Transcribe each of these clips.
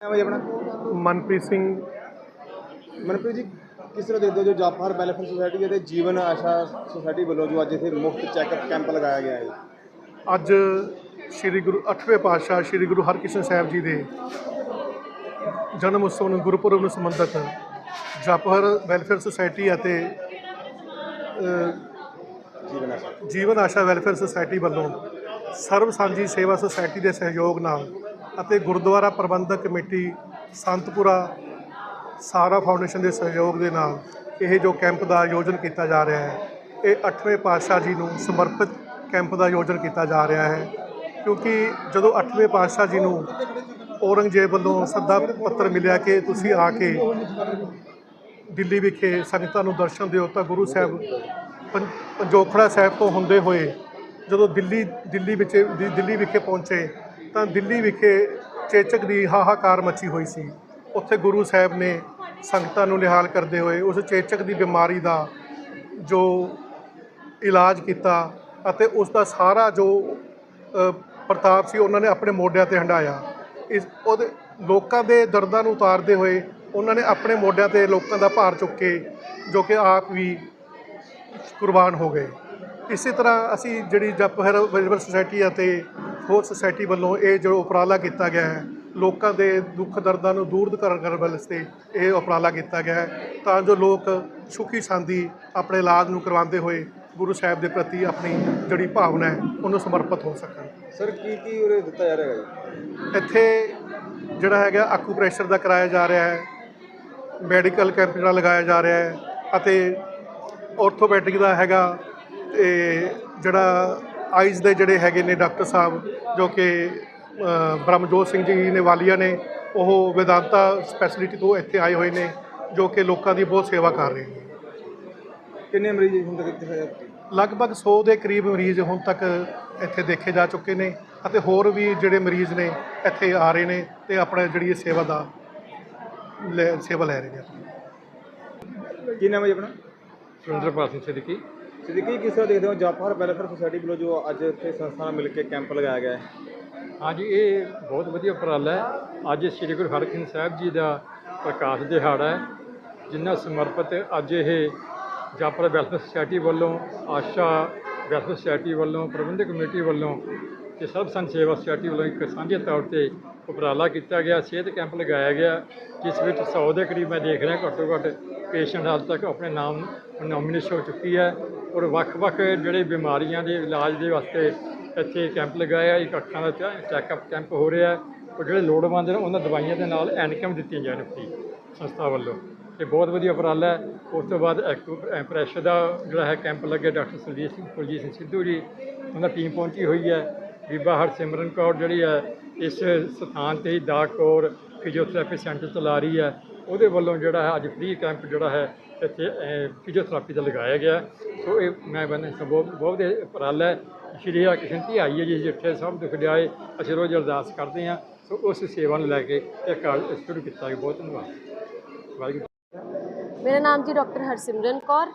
ਨਾਮ ਹੈ ਜੀ ਆਪਣਾ? ਮਨਪ੍ਰੀਤ ਸਿੰਘ। ਮਨਪ੍ਰੀਤ ਜੀ ਕਿਸ ਤਰ੍ਹਾਂ ਦੇਖਦੇ ਹੋ ਜੋ ਜਾਫਰ ਵੈਲਫੇਅਰ ਸੁਸਾਇਟੀ ਅਤੇ ਜੀਵਨ ਆਸ਼ਾ ਸੁਸਾਇਟੀ ਵੱਲੋਂ ਜੋ ਅੱਜ ਇੱਥੇ ਮੁਫਤ ਚੈੱਕਅਪ ਕੈਂਪ ਲਗਾਇਆ ਗਿਆ ਹੈ? ਅੱਜ ਸ੍ਰੀ ਗੁਰੂ 8ਵੇਂ ਪਾਤਸ਼ਾਹ ਸ੍ਰੀ ਗੁਰੂ ਹਰਕ੍ਰਿਸ਼ਨ ਸਾਹਿਬ ਜੀ ਦੇ ਜਨਮ ਉਤਸਵ ਨੂੰ ਗੁਰਪੁਰਬ ਨੂੰ ਸੰਬੰਧਿਤ ਜਪਹਰ ਵੈਲਫੇਅਰ ਸੁਸਾਇਟੀ ਅਤੇ ਅ, ਜੀਵਨ ਆਸ਼ਾ। ਜੀਵਨ ਆਸ਼ਾ ਵੈਲਫੇਅਰ ਸੁਸਾਇਟੀ ਵੱਲੋਂ ਸਰਬ ਸਾਂਝੀ ਸੇਵਾ ਸੁਸਾਇਟੀ ਦੇ ਸਹਿਯੋਗ ਨਾਲ ਅਤੇ ਗੁਰਦੁਆਰਾ ਪ੍ਰਬੰਧਕ ਕਮੇਟੀ ਸੰਤਪੁਰਾ ਸਾਰਾ ਫਾਊਂਡੇਸ਼ਨ ਦੇ ਸਹਿਯੋਗ ਦੇ ਨਾਲ ਇਹ ਜੋ ਕੈਂਪ ਦਾ ਆਯੋਜਨ ਕੀਤਾ ਜਾ ਰਿਹਾ ਹੈ, ਇਹ 8ਵੇਂ ਪਾਤਸ਼ਾਹ ਜੀ ਨੂੰ ਸਮਰਪਿਤ ਕੈਂਪ ਦਾ ਆਯੋਜਨ ਕੀਤਾ ਜਾ ਰਿਹਾ ਹੈ। ਕਿਉਂਕਿ ਜਦੋਂ 8ਵੇਂ ਪਾਤਸ਼ਾਹ ਜੀ ਨੂੰ ਔਰੰਗਜ਼ੇਬ ਵੱਲੋਂ ਸੱਦਾ ਪੱਤਰ ਮਿਲਿਆ ਕਿ ਤੁਸੀਂ ਆ ਕੇ ਦਿੱਲੀ ਵਿਖੇ ਸੰਗਤਾਂ ਨੂੰ ਦਰਸ਼ਨ ਦਿਓ, ਤਾਂ ਗੁਰੂ ਸਾਹਿਬ ਪੰ- ਪੰਜੋਖੜਾ ਸਾਹਿਬ ਤੋਂ ਹੁੰਦੇ ਹੋਏ ਜਦੋਂ ਦਿੱਲੀ ਦਿੱਲੀ ਵਿੱਚ, ਦਿੱਲੀ ਵਿਖੇ ਪਹੁੰਚੇ ਤਾਂ ਦਿੱਲੀ ਵਿਖੇ ਚੇਚਕ ਦੀ ਹਾਹਾਕਾਰ ਮੱਚੀ ਹੋਈ ਸੀ। ਉੱਥੇ ਗੁਰੂ ਸਾਹਿਬ ਨੇ ਸੰਗਤਾਂ ਨੂੰ ਨਿਹਾਲ ਕਰਦੇ ਹੋਏ ਉਸ ਚੇਚਕ ਦੀ ਬਿਮਾਰੀ ਦਾ ਜੋ ਇਲਾਜ ਕੀਤਾ ਅਤੇ ਉਸ ਦਾ ਸਾਰਾ ਜੋ ਪ੍ਰਤਾਪ ਸੀ, ਉਹਨਾਂ ਨੇ ਆਪਣੇ ਮੋਢਿਆਂ ਤੇ ਹੰਢਾਇਆ। ਇਸ, ਉਹਦੇ ਲੋਕਾਂ ਦੇ ਦਰਦਾਂ ਨੂੰ ਉਤਾਰਦੇ ਹੋਏ ਉਹਨਾਂ ਨੇ ਆਪਣੇ ਮੋਢਿਆਂ ਤੇ ਲੋਕਾਂ ਦਾ ਭਾਰ ਚੁੱਕ ਕੇ, ਜੋ ਕਿ ਆਪ ਵੀ ਕੁਰਬਾਨ ਹੋ ਗਏ। ਇਸੇ ਤਰ੍ਹਾਂ ਅਸੀਂ ਜਿਹੜੀ ਜਪਹਰ ਵੈਲਫੇਅਰ ਸੁਸਾਇਟੀ ਅਤੇ ਹੋਰ ਸੁਸਾਇਟੀ ਵੱਲੋਂ ਇਹ ਜੋ ਉਪਰਾਲਾ ਕੀਤਾ ਗਿਆ ਹੈ ਲੋਕਾਂ ਦੇ ਦੁੱਖ ਦਰਦਾਂ ਨੂੰ ਦੂਰ ਕਰਨ ਕਰਨ ਵਾਸਤੇ ਇਹ ਉਪਰਾਲਾ ਕੀਤਾ ਗਿਆ ਹੈ ਤਾਂ ਜੋ ਲੋਕ ਸੁਖੀ ਸਾਂਦੀ ਆਪਣੇ ਇਲਾਜ ਨੂੰ ਕਰਵਾਉਂਦੇ ਹੋਏ ਗੁਰੂ ਸਾਹਿਬ ਦੇ ਪ੍ਰਤੀ ਆਪਣੀ ਜਿਹੜੀ ਭਾਵਨਾ ਹੈ ਉਹਨੂੰ ਸਮਰਪਿਤ ਹੋ ਸਕਣ। ਸਰ ਕੀ ਕੀ ਉਰੇ ਦਿੱਤਾ ਜਾ ਰਿਹਾ ਹੈ? ਇੱਥੇ ਜਿਹੜਾ ਹੈਗਾ ਆਕੂਪ੍ਰੈਸ਼ਰ ਦਾ ਕਰਾਇਆ ਜਾ ਰਿਹਾ ਹੈ ਮੈਡੀਕਲ ਕੈਂਪ ਜਿਹੜਾ ਲਗਾਇਆ ਜਾ ਰਿਹਾ ਹੈ ਅਤੇ ਆਰਥੋਪੈਡਿਕ ਦਾ ਹੈਗਾ ਤੇ ਜਿਹੜਾ ਆਈਜ਼ ਦੇ ਜਿਹੜੇ ਹੈਗੇ ਨੇ ਡਾਕਟਰ ਸਾਹਿਬ ਜੋ ਕਿ ਬ੍ਰਹਮਜੋਤ ਸਿੰਘ ਜੀ ਨੇ ਵਾਲੀਆ ਨੇ ਉਹ ਵਿਦਾਂਤਾ ਸਪੈਸ਼ਲਿਟੀ ਤੋਂ ਇੱਥੇ ਆਏ ਹੋਏ ਨੇ ਜੋ ਕਿ ਲੋਕਾਂ ਦੀ ਬਹੁਤ ਸੇਵਾ ਕਰ ਰਹੇ ਨੇ। ਕਿੰਨੇ ਮਰੀਜ਼ ਹੁਣ ਤੱਕ ਇੱਥੇ ਹੋਏ ਲਗਭਗ 100 ਦੇ ਕਰੀਬ ਮਰੀਜ਼ ਹੁਣ ਤੱਕ ਇੱਥੇ ਦੇਖੇ ਜਾ ਚੁੱਕੇ ਨੇ ਅਤੇ ਹੋਰ ਵੀ ਜਿਹੜੇ ਮਰੀਜ਼ ਨੇ ਇੱਥੇ ਆ ਰਹੇ ਨੇ ਤੇ ਆਪਣਾ ਜਿਹੜੀ ਇਹ ਸੇਵਾ ਦਾ ਲੈ- ਸੇਵਾ ਲੈ ਰਹੇ ਨੇ। ਕੀ ਨਾਮ ਹੈ ਜੀ ਆਪਣਾ? ਸੁਰਿੰਦਰਪਾਲ ਸਿੰਘ ਸਿੱਦੀਕੀ ਸਿੱਦੀਕੀ ਕਿਸ ਤਰ੍ਹਾਂ ਦੇਖਦੇ ਹੋ? ਜਾਫਰ ਵੈਲਫੇਅਰ ਸੁਸਾਇਟੀ ਵੱਲੋਂ ਜੋ ਅੱਜ ਇੱਥੇ ਸੰਸਥਾ ਨਾਲ ਮਿਲ ਕੇ ਕੈਂਪ ਲਗਾਇਆ ਗਿਆ ਹੈ। ਹਾਂਜੀ, ਇਹ ਬਹੁਤ ਵਧੀਆ ਉਪਰਾਲਾ ਹੈ। ਅੱਜ ਸ੍ਰੀ ਗੁਰੂ ਹਰਗੋਬਿੰਦ ਸਾਹਿਬ ਜੀ ਦਾ ਪ੍ਰਕਾਸ਼ ਦਿਹਾੜਾ ਹੈ ਜਿਨ੍ਹਾਂ ਸਮਰਪਿਤ ਅੱਜ ਇਹ ਜਾਪਰ ਵੈਲਫੇਅਰ ਸੁਸਾਇਟੀ ਵੱਲੋਂ, ਆਸ਼ਾ ਵੈਲਫੇਅਰ ਸੁਸਾਇਟੀ ਵੱਲੋਂ, ਪ੍ਰਬੰਧਕ ਕਮੇਟੀ ਵੱਲੋਂ ਤੇ ਸਭ ਸੰਘ ਸੇਵਾ ਸੁਸਾਇਟੀ ਵੱਲੋਂ ਇੱਕ ਸਾਂਝੇ ਤੌਰ ਤੇ ਉਪਰਾਲਾ ਕੀਤਾ ਗਿਆ, ਸਿਹਤ ਕੈਂਪ ਲਗਾਇਆ ਗਿਆ, ਜਿਸ ਵਿੱਚ 100 ਦੇ ਕਰੀਬ ਮੈਂ ਦੇਖ ਰਿਹਾ, ਘੱਟੋ ਘੱਟ ਪੇਸ਼ੈਂਟ ਹਾਲ ਤੱਕ ਆਪਣੇ ਨਾਮ ਨੋਮੀਨੇਸ਼ਨ ਹੋ ਚੁੱਕੀ ਹੈ ਔਰ ਵੱਖ-ਵੱਖ ਜਿਹੜੇ ਬਿਮਾਰੀਆਂ ਦੇ ਇਲਾਜ ਦੇ ਵਾਸਤੇ ਇੱਥੇ ਕੈਂਪ ਲਗਾਇਆ, ਇੱਕ ਅੱਖਾਂ ਦਾ ਚੈੱਕਅਪ ਕੈਂਪ ਹੋ ਰਿਹਾ ਹੈ ਔਰ ਜਿਹੜੇ ਲੋੜਵੰਦ ਨੇ ਉਹਨਾਂ ਦਵਾਈਆਂ ਦੇ ਨਾਲ ਐਨਕਮ ਦਿੱਤੀਆਂ ਜਾਣ ਫ੍ਰੀ ਸੰਸਥਾ ਵੱਲੋਂ। ਇਹ ਬਹੁਤ ਵਧੀਆ ਉਪਰਾਲਾ ਹੈ। ਉਸ ਤੋਂ ਬਾਅਦ ਪ੍ਰੈਸ਼ਰ ਦਾ ਜਿਹੜਾ ਹੈ ਕੈਂਪ ਲੱਗਿਆ, ਡਾਕਟਰ ਸੁਰਜੀਤ ਸਿੰਘ, ਕੁਲਜੀਤ ਸਿੰਘ ਸਿੱਧੂ ਜੀ, ਉਹਨਾਂ ਟੀਮ ਪਹੁੰਚੀ ਹੋਈ ਹੈ। ਬੀਬਾ ਹਰਸਿਮਰਨ ਕੌਰ ਜਿਹੜੀ ਹੈ, ਇਸ ਸਥਾਨ ਤੇ ਹੀ ਦਾ ਕੌਰ ਫਿਜ਼ੀਓਥੈਰੇਪੀ ਸੈਂਟਰ ਚਲਾ ਰਹੀ ਹੈ। ਉਹਦੇ ਵੱਲੋਂ ਜਿਹੜਾ ਹੈ, ਅੱਜ ਫ੍ਰੀ ਕੈਂਪ ਜਿਹੜਾ ਹੈ, ਇੱਥੇ ਫਿਜ਼ੀਓਥੈਰੇਪੀ ਦਾ ਲਗਾਇਆ ਗਿਆ। ਸੋ ਇਹ ਮੈਂ ਬੰਦੇ ਬਹੁਤ ਬਹੁਤ ਵਧੀਆ ਉਪਰਾਲਾ ਹੈ। ਸ਼੍ਰੀ ਹਰਿਕ੍ਰਿਸ਼ਨ ਧੀ ਆਈ ਹੈ ਜੀ, ਜਿੱਥੇ ਸਭ ਦੁੱਖ ਦਿਆਏ ਅਸੀਂ ਰੋਜ਼ ਅਰਦਾਸ ਕਰਦੇ ਹਾਂ। ਸੋ ਉਸ ਸੇਵਾ ਨੂੰ ਲੈ ਕੇ ਇਹ ਕਾਰਜ ਸ਼ੁਰੂ ਕੀਤਾ ਗਿਆ। ਬਹੁਤ ਧੰਨਵਾਦ। ਵਾਹਿਗੁਰੂ ਮੇਰਾ ਨਾਮ ਜੀ ਡਾਕਟਰ ਹਰਸਿਮਰਨ ਕੌਰ।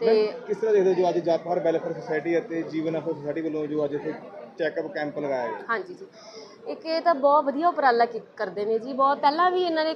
ਤੇ ਕਿਸ ਤਰ੍ਹਾਂ ਦੇਖਦੇ ਹੋ ਜੋ ਅੱਜ ਜਾਫਰ ਵੈਲਫੇਅਰ ਸੁਸਾਇਟੀ ਅਤੇ ਜੀਵਨ ਆਸ਼ਾ ਸੁਸਾਇਟੀ ਵੱਲੋਂ ਜੋ ਅੱਜ ਇੱਥੇ ਚੈੱਕਅਪ ਕੈਂਪ ਲਗਾਇਆ ਗਿਆ? ਹਾਂਜੀ ਜੀ। ਇੱਕ ਇਹ ਤਾਂ ਬਹੁਤ ਵਧੀਆ ਉਪਰਾਲਾ ਕੀ- ਕਰਦੇ ਨੇ ਜੀ। ਬਹੁਤ ਪਹਿਲਾਂ ਵੀ ਇਹਨਾਂ ਨੇ